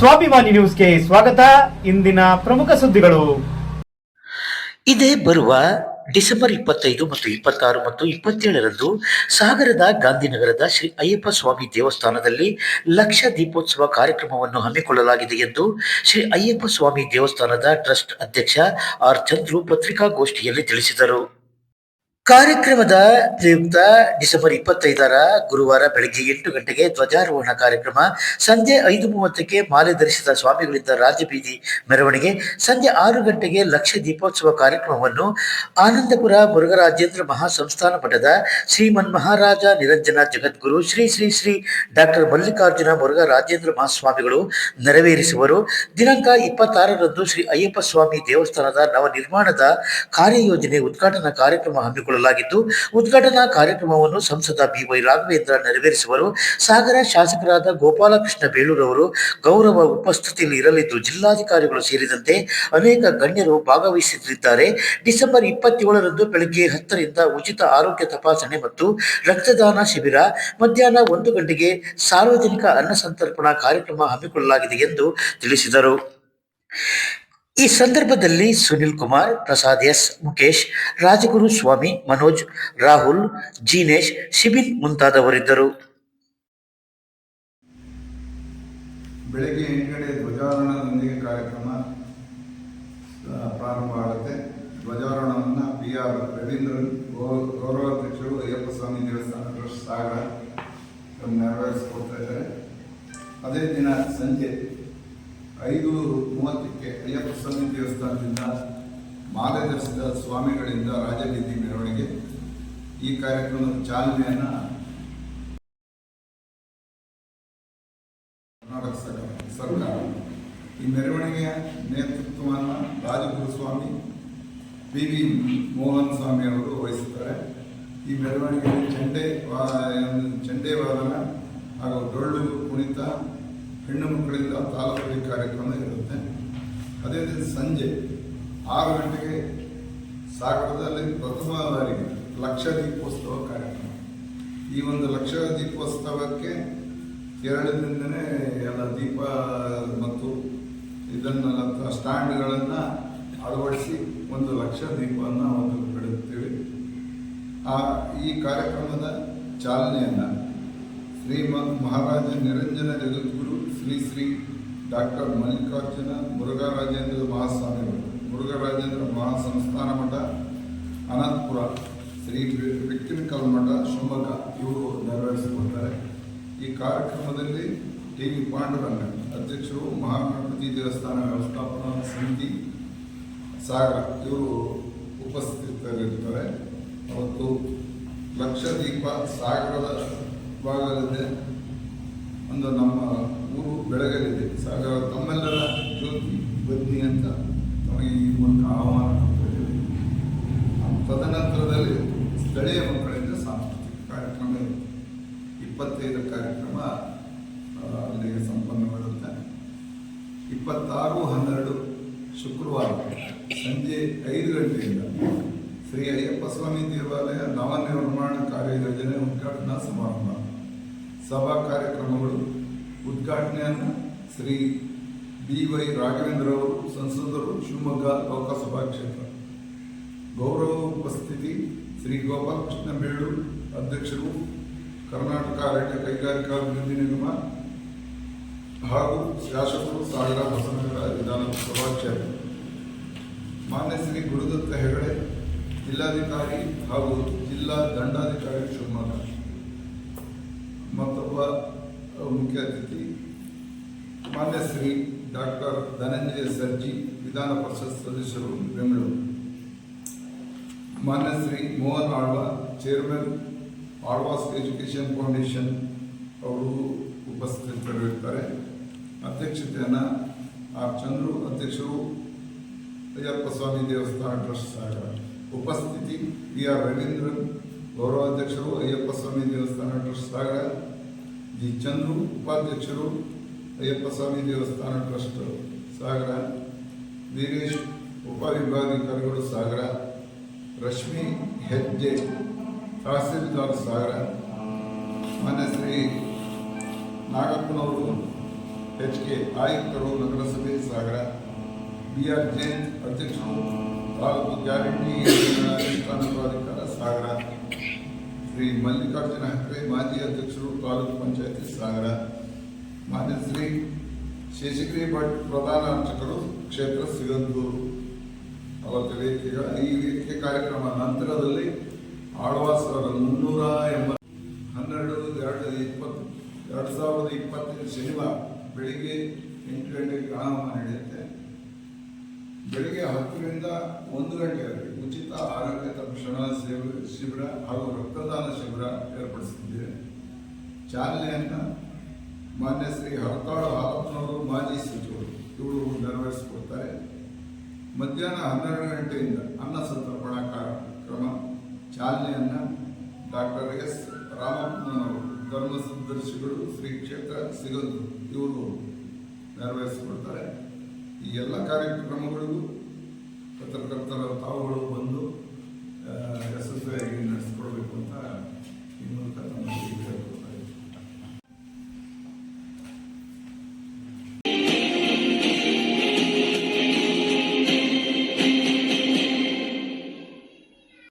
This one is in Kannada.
ಸ್ವಾಭಿಮಾನಿ ನ್ಯೂಸ್ಗೆ ಸ್ವಾಗತ. ಇಂದಿನ ಪ್ರಮುಖ ಸುದ್ದಿಗಳು. ಇದೇ ಬರುವ ಡಿಸೆಂಬರ್ ಇಪ್ಪತ್ತೈದು ಮತ್ತು ಇಪ್ಪತ್ತಾರು ಮತ್ತು ಇಪ್ಪತ್ತೇಳರಂದು ಸಾಗರದ ಗಾಂಧಿನಗರದ ಶ್ರೀ ಅಯ್ಯಪ್ಪ ಸ್ವಾಮಿ ದೇವಸ್ಥಾನದಲ್ಲಿ ಲಕ್ಷ ದೀಪೋತ್ಸವ ಕಾರ್ಯಕ್ರಮವನ್ನು ಹಮ್ಮಿಕೊಳ್ಳಲಾಗಿದೆ ಎಂದು ಶ್ರೀ ಅಯ್ಯಪ್ಪ ಸ್ವಾಮಿ ದೇವಸ್ಥಾನದ ಟ್ರಸ್ಟ್ ಅಧ್ಯಕ್ಷ ಆರ್ ಚಂದ್ರು ಪತ್ರಿಕಾಗೋಷ್ಠಿಯಲ್ಲಿ ತಿಳಿಸಿದರು. ಕಾರ್ಯಕ್ರಮದ ಪ್ರಯುಕ್ತ ಡಿಸೆಂಬರ್ ಇಪ್ಪತ್ತೈದರ ಗುರುವಾರ ಬೆಳಗ್ಗೆ ಎಂಟು ಗಂಟೆಗೆ ಧ್ವಜಾರೋಹಣ ಕಾರ್ಯಕ್ರಮ, ಸಂಜೆ ಐದು ಮೂವತ್ತಕ್ಕೆ ಮಾಲೆ ಧರಿಸಿದ ಸ್ವಾಮಿಗಳಿಂದ ರಾಜಬೀದಿ ಮೆರವಣಿಗೆ, ಸಂಜೆ ಆರು ಗಂಟೆಗೆ ಲಕ್ಷ ದೀಪೋತ್ಸವ ಕಾರ್ಯಕ್ರಮವನ್ನು ಆನಂದಪುರ ಮುರುಘರಾಜೇಂದ್ರ ಮಹಾಸಂಸ್ಥಾನ ಮಠದ ಶ್ರೀಮನ್ ಮಹಾರಾಜ ನಿರಂಜನ ಜಗದ್ಗುರು, ಶ್ರೀ ಶ್ರೀ ಶ್ರೀ ಡಾಕ್ಟರ್ ಮಲ್ಲಿಕಾರ್ಜುನ ಮುರುಘರಾಜೇಂದ್ರ ಮಹಾಸ್ವಾಮಿಗಳು ನೆರವೇರಿಸುವರು. ದಿನಾಂಕ ಇಪ್ಪತ್ತಾರರಂದು ಶ್ರೀ ಅಯ್ಯಪ್ಪ ಸ್ವಾಮಿ ದೇವಸ್ಥಾನದ ನವ ನಿರ್ಮಾಣದ ಕಾರ್ಯಯೋಜನೆ ಉದ್ಘಾಟನಾ ಕಾರ್ಯಕ್ರಮ ಹಮ್ಮಿಕೊಳ್ಳಲಾಗಿದ್ದು ಉದ್ಘಾಟನಾ ಕಾರ್ಯಕ್ರಮವನ್ನು ಸಂಸದ ಬಿವೈ ರಾಘವೇಂದ್ರ ನೆರವೇರಿಸುವರು. ಸಾಗರ ಶಾಸಕರಾದ ಗೋಪಾಲಕೃಷ್ಣ ಬೇಳೂರವರು ಗೌರವ ಉಪಸ್ಥಿತಿಯಲ್ಲಿ ಇರಲಿದ್ದು, ಜಿಲ್ಲಾಧಿಕಾರಿಗಳು ಸೇರಿದಂತೆ ಅನೇಕ ಗಣ್ಯರು ಭಾಗವಹಿಸಲಿದ್ದಾರೆ ಡಿಸೆಂಬರ್ ಇಪ್ಪತ್ತೇಳರಂದು ಬೆಳಗ್ಗೆ ಹತ್ತರಿಂದ ಉಚಿತ ಆರೋಗ್ಯ ತಪಾಸಣೆ ಮತ್ತು ರಕ್ತದಾನ ಶಿಬಿರ, ಮಧ್ಯಾಹ್ನ ಒಂದು ಗಂಟೆಗೆ ಸಾರ್ವಜನಿಕ ಅನ್ನ ಸಂತರ್ಪಣಾ ಕಾರ್ಯಕ್ರಮ ಹಮ್ಮಿಕೊಳ್ಳಲಾಗಿದೆ ಎಂದು ತಿಳಿಸಿದರು. ಈ ಸಂದರ್ಭದಲ್ಲಿ ಸುನಿಲ್ ಕುಮಾರ್, ಪ್ರಸಾದ್ ಎಸ್ ಮುಖೇಶ್ ರಾಜಗುರು ಸ್ವಾಮಿ ಮನೋಜ್, ರಾಹುಲ್, ಜಿನೇಶ್, ಶಿಬಿನ್ ಮುಂತಾದವರಿದ್ದರು. ಬೆಳಗ್ಗೆ ಎಂಟು ಧ್ವಜಾರೋಹಣದೊಂದಿಗೆ ಕಾರ್ಯಕ್ರಮ ಪ್ರಾರಂಭ ಆಗುತ್ತೆ. ಧ್ವಜಾರೋಹಣವನ್ನು ಪಿ ಆರ್ ರವೀಂದ್ರನ್ ಗೌರವ ಗೌರವಾಧ್ಯಕ್ಷರು ಅಯ್ಯಪ್ಪ ಸ್ವಾಮಿ ದೇವಸ್ಥಾನ ಟ್ರಸ್ಟ್ ಸಾಗರ ಇದ್ದಾರೆ. ಅದೇ ದಿನ ಸಂಜೆ ಐದು ಮೂವತ್ತಕ್ಕೆ ಅಯ್ಯಪ್ಪ ಸ್ವಾಮಿ ದೇವಸ್ಥಾನದಿಂದ ಮಾರ್ಗದರ್ಶಿತ ಸ್ವಾಮಿಗಳಿಂದ ರಾಜಬೀದಿ ಮೆರವಣಿಗೆ ಈ ಕಾರ್ಯಕ್ರಮದ ಚಾಲನೆಯನ್ನು ಕರ್ನಾಟಕ ಸರ್ಕಾರ ಸರ್ಕಾರ. ಈ ಮೆರವಣಿಗೆಯ ನೇತೃತ್ವವನ್ನು ರಾಜಗುರು ಸ್ವಾಮಿ ಪಿ ವಿ ಮೋಹನ್ ಸ್ವಾಮಿ ಅವರು ವಹಿಸುತ್ತಾರೆ ಈ ಮೆರವಣಿಗೆಯಲ್ಲಿ ಚಂಡೆ, ವಾ- ಚಂಡೆ ವಾದನ ಹಾಗೂ ಡೊಳ್ಳು ಕುಣಿತ ಹೆಣ್ಣು ಮಕ್ಕಳಿಂದ ತಾಲೂಕಡಿ ಕಾರ್ಯಕ್ರಮ ಇರುತ್ತೆ. ಅದೇ ದಿನ ಸಂಜೆ ಆರು ಗಂಟೆಗೆ ಸಾಗರದಲ್ಲಿ ಪ್ರಥಮ ಬಾರಿಗೆ ಲಕ್ಷ ದೀಪೋತ್ಸವ ಕಾರ್ಯಕ್ರಮ. ಈ ಒಂದು ಲಕ್ಷ ದೀಪೋತ್ಸವಕ್ಕೆ ಎರಡರಿಂದನೇ ಎಲ್ಲ ದೀಪ ಮತ್ತು ಇದನ್ನೆಲ್ಲ ಸ್ಟ್ಯಾಂಡ್ಗಳನ್ನು ಅಳವಡಿಸಿ ಒಂದು ಲಕ್ಷ ದೀಪವನ್ನು ಒಂದು ಬಿಡುತ್ತೇವೆ. ಆ ಈ ಕಾರ್ಯಕ್ರಮದ ಚಾಲನೆಯನ್ನು ಶ್ರೀಮದ್ ಮಹಾರಾಜ ನಿರಂಜನ ಜಗದ್ಗುರು ಶ್ರೀ ಶ್ರೀ ಡಾಕ್ಟರ್ ಮಲ್ಲಿಕಾರ್ಜುನ ಮುರುಘರಾಜೇಂದ್ರ ಮಹಾಸ್ವಾಮಿಗಳು, ಮುರುಘರಾಜೇಂದ್ರ ಮಹಾಸಂಸ್ಥಾನ ಮಠ, ಅನಂತಪುರ, ಶ್ರೀ ವಿಕ್ಟಿಮಿಕಲ್ ಮಠ ಶಿವಮೊಗ್ಗ, ಇವರು ನೆರವೇರಿಸಿಕೊಡ್ತಾರೆ. ಈ ಕಾರ್ಯಕ್ರಮದಲ್ಲಿ ಟಿ ವಿ ಪಾಂಡುರಂಗ ಅಧ್ಯಕ್ಷರು ಮಹಾಗಣಪತಿ ದೇವಸ್ಥಾನ ವ್ಯವಸ್ಥಾಪನಾ ಸಮಿತಿ ಸಾಗರ ಇವರು ಉಪಸ್ಥಿತರಿರ್ತಾರೆ. ಅವತ್ತು ಲಕ್ಷ ದೀಪ ಸಾಗರದ ಭಾಗದಲ್ಲಿದೆ ಒಂದು ನಮ್ಮ ಊರು ಬೆಳಗಲಿದೆ. ಸಾಗರ ತಮ್ಮೆಲ್ಲರ ಜ್ಯೋತಿ ಬನ್ನಿ ಅಂತ ತಮಗೆ ಈ ಮೂಲಕ ಆಹ್ವಾನ ತದನಂತರದಲ್ಲಿ ಸ್ಥಳೀಯ ಮಕ್ಕಳಿಂದ ಸಾಂಸ್ಕೃತಿಕ ಕಾರ್ಯಕ್ರಮ ಇರುತ್ತೆ ಇಪ್ಪತ್ತೈದು ಕಾರ್ಯಕ್ರಮ ಅಲ್ಲಿಗೆ ಸಂಪನ್ನಗೊಳ್ಳುತ್ತೆ ಇಪ್ಪತ್ತಾರು, ಹನ್ನೆರಡು ಶುಕ್ರವಾರ ಸಂಜೆ ಐದು ಗಂಟೆಯಿಂದ ಶ್ರೀ ಅಯ್ಯಪ್ಪ ಸ್ವಾಮಿ ದೇವಾಲಯ ನವನಿರ್ಮಾಣ ಕಾರ್ಯಯೋಜನೆ ಉದ್ಘಾಟನಾ ಸಮಾರಂಭ. ಸಭಾ ಕಾರ್ಯಕ್ರಮಗಳು. ಉದ್ಘಾಟನೆಯನ್ನು ಶ್ರೀ ಬಿ ವೈ ರಾಘವೇಂದ್ರ ಅವರು, ಸಂಸದರು, ಶಿವಮೊಗ್ಗ ಲೋಕಸಭಾ ಕ್ಷೇತ್ರ. ಗೌರವ ಉಪಸ್ಥಿತಿ ಶ್ರೀ ಗೋಪಾಲಕೃಷ್ಣ ಬೇಳು ಅಧ್ಯಕ್ಷರು, ಕರ್ನಾಟಕ ಅರಣ್ಯ ಕೈಗಾರಿಕಾ ಅಭಿವೃದ್ಧಿ ನಿಗಮ ಹಾಗೂ ಶಾಸಕರು ಸಾಗರ ಬಸವನಗರ ವಿಧಾನಸಭಾ ಕ್ಷೇತ್ರ. ಮಾನ್ಯ ಶ್ರೀ ಗುರುದತ್ತ ಹೆಗಡೆ, ಜಿಲ್ಲಾಧಿಕಾರಿ ಹಾಗೂ ಜಿಲ್ಲಾ ದಂಡಾಧಿಕಾರಿ ಶಿವಮೊಗ್ಗ. ಮತ್ತೊಬ್ಬ ಮುಖ್ಯ ಅತಿಥಿ, ಮಾನ್ಯ ಶ್ರೀ ಡಾಕ್ಟರ್ ಧನಂಜಯ ಸರ್ಜಿ, ವಿಧಾನ ಪರಿಷತ್ ಸದಸ್ಯರು, ಬೆಂಗಳೂರು. ಮಾನ್ಯ Shri Mohan Alva, chairman Alva's education foundation ಅವರು ಉಪಸ್ಥಿತರಿರುತ್ತಾರೆ. ಅಧ್ಯಕ್ಷತೆಯನ್ನು ಆರ್ ಚಂದ್ರು, ಅಧ್ಯಕ್ಷರು ಅಯ್ಯಪ್ಪ ಸ್ವಾಮಿ ದೇವಸ್ಥಾನ ಟ್ರಸ್ಟ್ ಸಾಗರ. ಉಪಸ್ಥಿತಿ ವಿ ಆರ್ ರವೀಂದ್ರನ್ ಗೌರವಾಧ್ಯಕ್ಷರು, ಅಯ್ಯಪ್ಪ ಸ್ವಾಮಿ ದೇವಸ್ಥಾನ ಟ್ರಸ್ಟ್ ಜಿ. ಚಂದ್ರು ಉಪಾಧ್ಯಕ್ಷರು, ಅಯ್ಯಪ್ಪ ಸ್ವಾಮಿ ದೇವಸ್ಥಾನ ಟ್ರಸ್ಟ್ ಸಾಗರ ವೀರೇಶ್ ಉಪವಿಭಾಗಾಧಿಕಾರಿಗಳು ಸಾಗರ, ರಶ್ಮಿ ಹೆಜ್ಜೆ, ತಹಸೀಲ್ದಾರ್ ಸಾಗರ, ಮಾನ್ಯ ಶ್ರೀ ನಾಗಪ್ಪನವರು ಎಚ್ ಕೆ ಆಯುಕ್ತರು ನಗರಸಭೆ ಸಾಗರ ಬಿ ಆರ್ ಜೈನ್ ಅಧ್ಯಕ್ಷರು, ತಾಲೂಕು ಗ್ಯಾರಂಟಿ ಯೋಜನೆಗಳ ಅನುಷ್ಠಾನಾಧಿಕಾರ ಸಾಗರ. ಶ್ರೀ ಮಲ್ಲಿಕಾರ್ಜುನ ಹಕ್ರೆ, ಮಾಜಿ ಅಧ್ಯಕ್ಷರು, ತಾಲೂಕು ಪಂಚಾಯತಿ ಸಾಗರ ಮಾನ್ಯ ಶ್ರೀ ಶೇಷಗಿರಿ ಭಟ್ ಪ್ರಧಾನ ಅರ್ಚಕರು, ಕ್ಷೇತ್ರ ಸಿಗಂದೂರು ಅವತ್ತು ವೇದಿಕೆಗಳ ಈ ವೇದಿಕೆ ಕಾರ್ಯಕ್ರಮ ನಂತರದಲ್ಲಿ ಆಳ್ವಾಸ್ ಅವರ ಮುನ್ನೂರ ಎಂಬ ಹನ್ನೆರಡು ಎರಡು ಇಪ್ಪತ್ತು, ಎರಡು ಸಾವಿರದ ಇಪ್ಪತ್ತೈದು ಶನಿವಾರ ಬೆಳಿಗ್ಗೆ ಎಂಟು ಗಂಟೆಗೆ ಗ್ರಾಮ ನಡೆಯುತ್ತೆ ಬೆಳಿಗ್ಗೆ ಹತ್ತರಿಂದ ಒಂದು ಗಂಟೆವರೆಗೆ ಉಚಿತ ಆರೋಗ್ಯ ತಕ್ಷಣ ಸೇವೆ ಶಿಬಿರ ಹಾಗೂ ರಕ್ತದಾನ ಶಿಬಿರ ಏರ್ಪಡಿಸಿದ್ದೇವೆ ಚಾಲನೆಯನ್ನು ಮಾನ್ಯ ಶ್ರೀ ಹರತಾಳು ಹಾಲಪ್ಪನವರು ಮಾಜಿ ಸಚಿವರು ಇವರು ನೆರವೇರಿಸಿಕೊಡ್ತಾರೆ. ಮಧ್ಯಾಹ್ನ ಹನ್ನೆರಡು ಗಂಟೆಯಿಂದ ಅನ್ನ ಸಂತರ್ಪಣಾ ಕಾರ್ಯಕ್ರಮ ಚಾಲನೆಯನ್ನು ಡಾಕ್ಟರ್ ಎಸ್ ರಾಮಪ್ಪನವರು ಧರ್ಮದರ್ಶಿಗಳು ಶ್ರೀ ಕ್ಷೇತ್ರ ಸಿಗಂದು ಇವರು ನೆರವೇರಿಸಿಕೊಡ್ತಾರೆ. ಈ ಎಲ್ಲ ಕಾರ್ಯಕ್ರಮಗಳಿಗೂ ಪತ್ರಕರ್ತರ ತಾವುಗಳು ಬಂದು ಯಶಸ್ವಿಯಾಗಿ ನಡೆಸಿಕೊಡ್ಬೇಕು ಅಂತ ಈ